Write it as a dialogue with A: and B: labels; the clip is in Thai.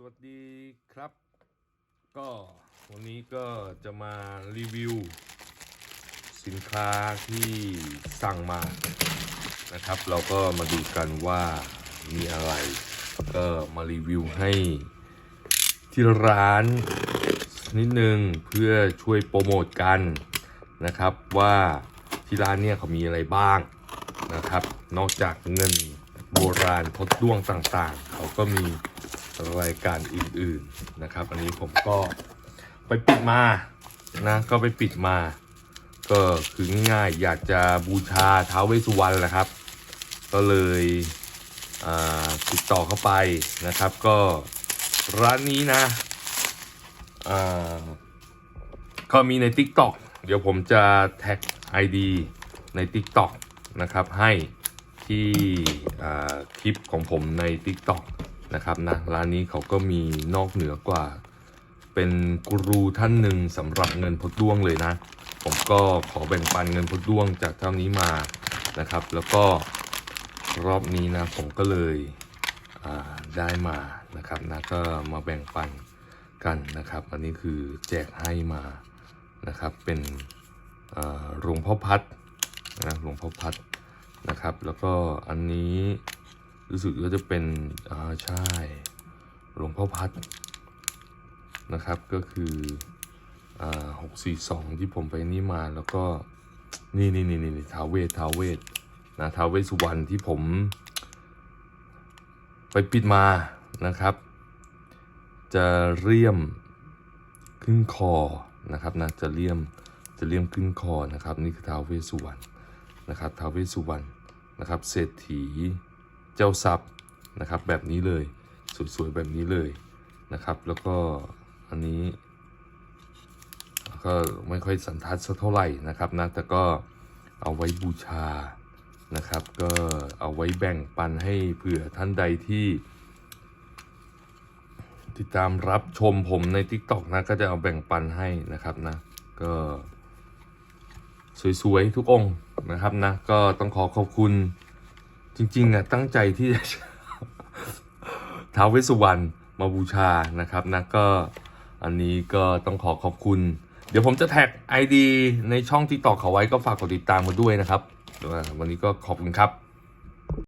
A: สวัสดีครับ ก็วันนี้ก็จะมารีวิว สินค้าที่สั่งมานะครับ เราก็มาดูกันว่ามีอะไร ก็มารีวิวให้ที่ร้านนิดนึงเพื่อช่วยโปรโมทกันนะครับว่าที่ร้านเนี่ยเขามีอะไรบ้างนะครับ นอกจากเงินโบราณพดด้วงต่างๆ เขาก็มี รายการอื่นๆนะครับ อันนี้ผมก็ไปปิดมานะก็ไปปิดมา ก็คือง่ายอยากจะบูชาท้าวเวสุวรรณแหละครับ ก็เลยติดต่อเข้าไปนะครับ ก็ร้านนี้นะก็มีใน TikTok เดี๋ยวผมจะแท็ก ID ใน TikTok นะครับให้ที่คลิปของผมใน TikTok นะครับนะร้านนี้เขาก็มีนอกเหนือกว่า เป็นกูรูท่านหนึ่งสำหรับเงินพดด้วงเลยนะ ผมก็ขอแบ่งปันเงินพดด้วงจากเจ้านี้มานะครับ แล้วก็รอบนี้นะผมก็เลยได้มานะครับนะก็มาแบ่งปันกันนะครับ อันนี้คือแจกให้มานะครับ เป็นหลวงพ่อพัดนะหลวงพ่อพัดนะครับ แล้วก็อันนี้ รู้สึกว่าจะเป็นอ่าใช่หลวงพ่อพัดนะครับก็คืออ่าหกสี่สองที่ผมไปนี่มาแล้วก็นี่นี่นี่นี่ท้าวเวทท้าวเวทนะท้าวเวสสุวรรณที่ผม ไปปิดมานะครับ จะเลี่ยมขึ้นคอนะครับนะจะเลี่ยมจะเลี่ยมขึ้นคอนะครับ นี่คือท้าวเวสสุวรรณนะครับท้าวเวสุวรรณนะครับ เศรษฐี เจ้าทรัพย์นะครับแบบนี้เลยสวยๆแบบนี้เลยนะครับ แล้วก็อันนี้ก็ไม่ค่อยสันทัดสักเท่าไหร่นะครับนะแต่ก็เอาไว้บูชานะครับ ก็เอาไว้แบ่งปันให้เผื่อท่านใดที่ ติดตามรับชมผมใน TikTok นะก็จะเอาแบ่งปันให้นะครับนะก็สวยๆทุกองค์นะครับนะก็ต้องขอขอบคุณ จริงๆอะตั้งใจที่จะท้าวเวสุวรรณมาบูชานะครับนะก็อันนี้ก็ต้องขอขอบคุณ เดี๋ยวผมจะแท็ก ID ในช่องที่ต่อเขาไว้ก็ฝากกดติดตามมาด้วยนะครับ วันนี้ก็ขอบคุณครับ